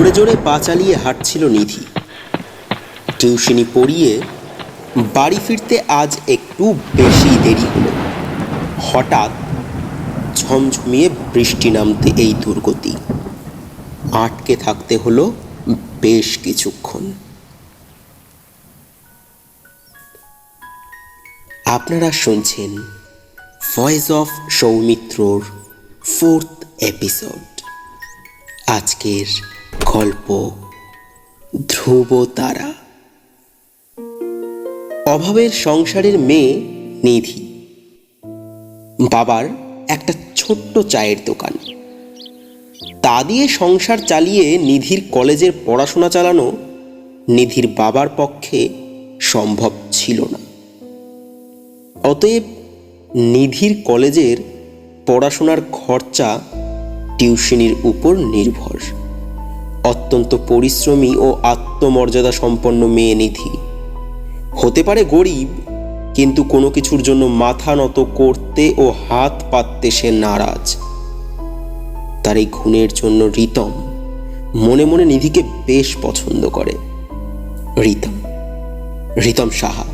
জোরে জোরে পা চালিয়ে হাঁটছিল নিধি। টিউশনি পড়িয়ে বাড়ি ফিরতে আজ একটু বেশি দেরি হলো। হঠাৎ ঝমঝমিয়ে বৃষ্টি নামতে এই দুর্গতি। আটকে থাকতে হলো বেশ কিছুক্ষণ। আপনারা শুনছেন ভয়েস অফ সৌমিত্রর ফোর্থ এপিসোড। আজকের গল্প ধ্রুব তারা অভাবের সংসারের মেয়ে নিধি। বাবার একটা ছোট্ট চায়ের দোকান। তা দিয়ে সংসার চালিয়ে নিধির কলেজের পড়াশোনা চালানো নিধির বাবার পক্ষে সম্ভব ছিল না। অতএব নিধির কলেজের পড়াশোনার খরচা টিউশনির উপর নির্ভর। অত্যন্ত পরিশ্রমী ও আত্মমর্যাদা সম্পন্ন মেয়ে নিধি। হতে পারে গরিব, কিন্তু কোনো কিছুর জন্য মাথা নত করতে ও হাত পাততে সে নারাজ। তার এই গুণের জন্য রিতম মনে মনে নিধিকে বেশ পছন্দ করে। রিতম রিতম সাহা,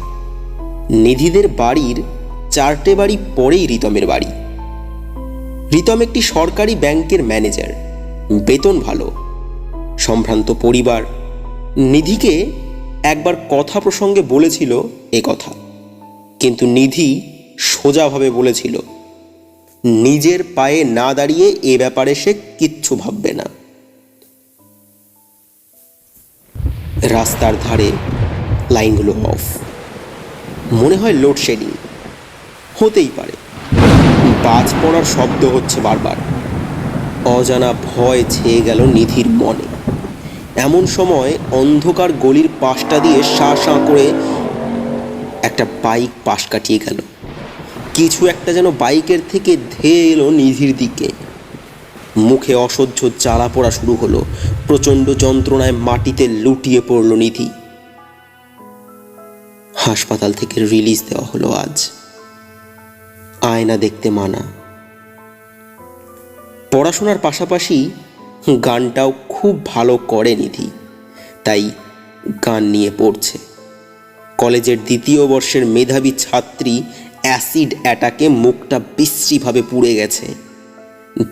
নিধিদের বাড়ির চারটে বাড়ি পরেই রিতমের বাড়ি। রিতম একটি সরকারি ব্যাংকের ম্যানেজার, বেতন ভালো। সম্ভ্রান্ত পরিবার। নিধিকে একবার কথা প্রসঙ্গে বলেছিল এ কথা। কিন্তু নিধি সোজাভাবে বলেছিল, নিজের পায়ে না দাঁড়িয়ে এ ব্যাপারে সে কিচ্ছু ভাববে না। রাস্তার ধারে লাইনগুলো অফ। মনে হয় লোডশেডিং। হতেই পারে। বাজ পড়ার শব্দ হচ্ছে বারবার। অজানা ভয় ছেয়ে গেল নিধির মনে। এমন সময় অন্ধকার গলির পাশটা দিয়ে শা সাঁ করে একটা বাইক পাশ কাটিয়ে গেল। কিছু একটা যেন বাইকের থেকে ধেয়ে এলো নিধির দিকে। মুখে অসহ্য জ্বালা পড়া শুরু হলো। প্রচণ্ড যন্ত্রণায় মাটিতে লুটিয়ে পড়ল নিধি। হাসপাতাল থেকে রিলিজ দেওয়া হলো আজ। আয়না দেখতে মানা। পড়াশোনার পাশাপাশি গানটাও খুব ভালো করে নিধি। তাই গান নিয়ে পড়ছে। কলেজের দ্বিতীয় বর্ষের মেধাবী ছাত্রী অ্যাসিড অ্যাটাকে মুখটা বিশ্রীভাবে পুড়ে গেছে।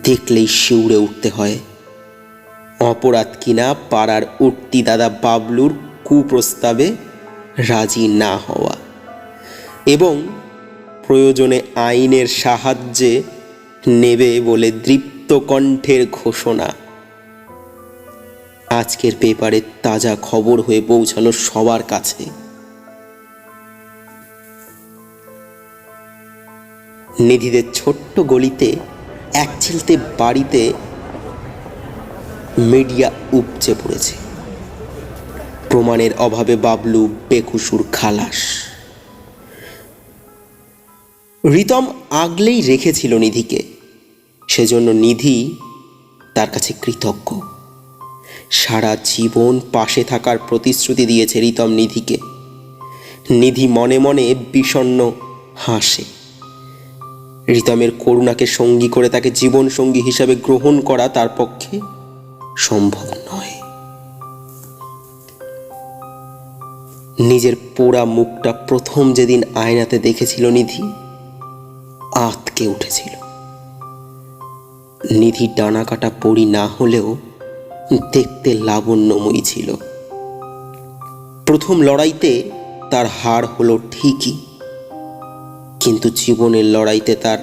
দেখলেই শিউরে উঠতে হয়। অপরাধ কিনা পাড়ার উঠতি দাদা বাবলুর কুপ্রস্তাবে রাজি না হওয়া। এবং প্রয়োজনে আইনের সাহায্যে নেবে বলে দৃপ্ত কণ্ঠের ঘোষণা। আজকের পেপারে তাজা খবর হয়ে পৌঁছালো সবার কাছে। নিধিদের ছোট্ট গলিতে, এক চিলতে বাড়িতে মিডিয়া উপচে পড়েছে। প্রমাণের অভাবে বাবলু বেকুসুর খালাস। রিতম আগলেই রেখেছিল নিধিকে। সেজন্য নিধি তার কাছে কৃতজ্ঞ। সারা জীবন পাশে থাকার প্রতিশ্রুতি দিয়েছে রিতম নিধিকে। নিধি মনে মনে বিষণ্ণ হাসে। রিতমের করুণাকে সঙ্গী করে তাকে জীবন সঙ্গী হিসাবে গ্রহণ করা তার পক্ষে সম্ভব নয়। নিজের পোড়া মুখটা প্রথম যেদিন আয়নাতে দেখেছিল নিধি, আতকে উঠেছিল। নিধি ডানা কাটা পড়ি না হলেও দেখতে লাবণ্যময়ী ছিল। প্রথম লড়াইতে তার হার হলো ঠিকই, কিন্তু জীবনের লড়াইতে তার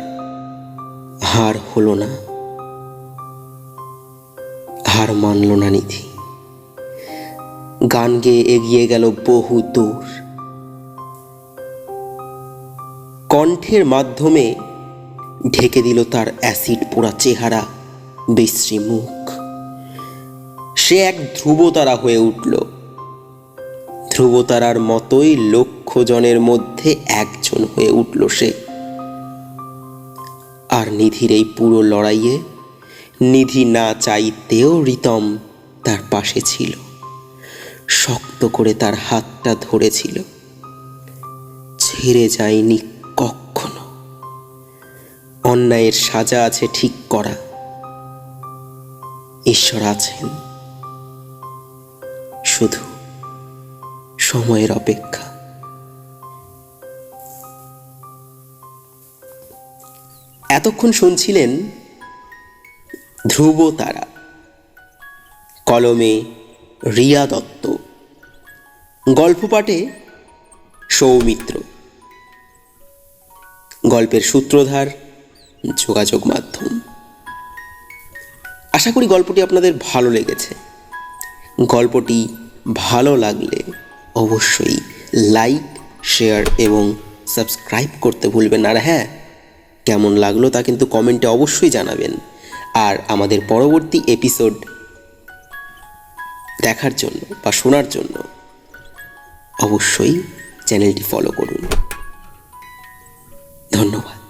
হার হলো না। হার মানল না নিধি। গান গেয়ে এগিয়ে গেল বহু দূর। কণ্ঠের মাধ্যমে ঢেকে দিল তার অ্যাসিড পোড়া চেহারা, বিশ্রী মুখ। সে এক ধ্রুবতারা হয়ে উঠল। ধ্রুবতারার মতোই লক্ষ জনের মধ্যে একজন হয়ে উঠল সে। আর নিধির এই পুরো লড়াইয়ে নিধি না চাইতেও রিতম তার পাশে ছিল। শক্ত করে তার হাতটা ধরেছিল। ছেড়ে যায়নি কখনো। অন্যায়ের সাজা আছে ঠিক করা। ঈশ্বর আছেন। শুধু সময়ের অপেক্ষা। এতক্ষণ শুনছিলেন ধ্রুব তারা, কলমে রিয়া দত্ত, গল্প পাঠে সৌমিত্র, গল্পের সূত্রধার যোগাযোগ মাধ্যম। আশা করি গল্পটি আপনাদের ভালো লেগেছে। গল্পটি ভালো লাগলে অবশ্যই লাইক, শেয়ার এবং সাবস্ক্রাইব করতে ভুলবেন আর হ্যাঁ কেমন লাগল তা কিন্তু কমেন্টে অবশ্যই জানাবেন। আর আমাদের পরবর্তী এপিসোড দেখার জন্য বা শোনার জন্য অবশ্যই চ্যানেলটি ফলো করুন। ধন্যবাদ।